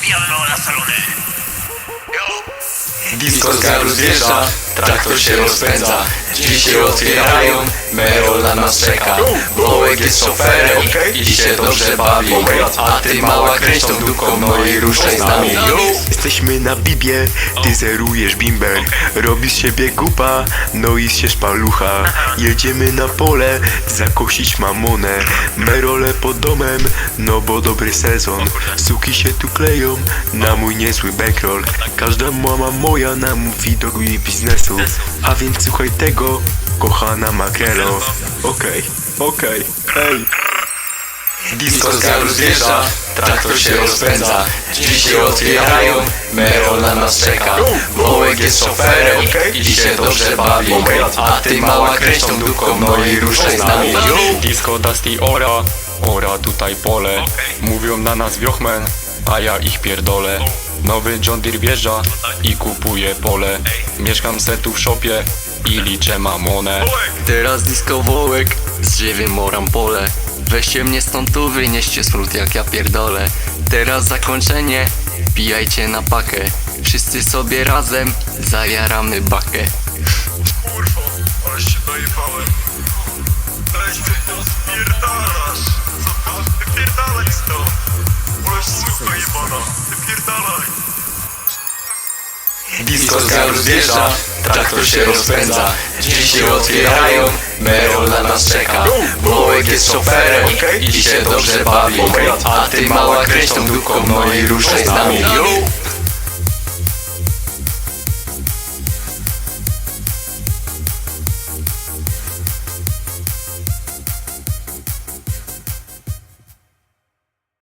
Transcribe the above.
Piano na salony. Disco z wiesza traktor się rozpędza Drzwi się otwierają, Merol na nas czeka. Wołek jest szoferem i się dobrze bawi. A ty mała kręć tą dupką, no i ruszaj z nami. Jesteśmy na bibie, ty zerujesz bimber Robisz siebie gupa, no i się szpalucha Jedziemy na pole, zakosić mamonę. Merole pod domem, no bo dobry sezon. Suki się tu kleją, na mój niezły bankroll. Każda mama moja nam widok mi biznesu A więc słuchaj tego, kochana makrelo Okej, okej, hej. Disco z garu zjeżdża, traktor się rozpędza. Drzwi się otwierają, Merol na nas czeka. Wołek jest szoferem i się dobrze bawi. A ty mała kręć tą dupką, no i ruszaj z nami. Disco Dusty ora, ora tutaj pole. Mówią na nas wiochmen, a ja ich pierdolę. Nowy John Deere wjeżdża i kupuje pole. Mieszkam se tu w szopie i liczę mamonę. Teraz disco wołek, z żywym moram pole. Weźcie mnie stąd tu, wynieście smród jak ja pierdolę. Teraz zakończenie, pijajcie na pakę. Wszyscy sobie razem, zajaramy bakę. Kurwo, ale się dojebałem. Weź ty to spierdalasz. Jebana. Wypierdalaj. Disco zjeżdża, traktor się rozpędza. Drzwi się otwierają, Merol na nas czeka. Wołek jest szoferem i się dobrze bawi. A ty mała kręć tą dupką, no i ruszaj z nami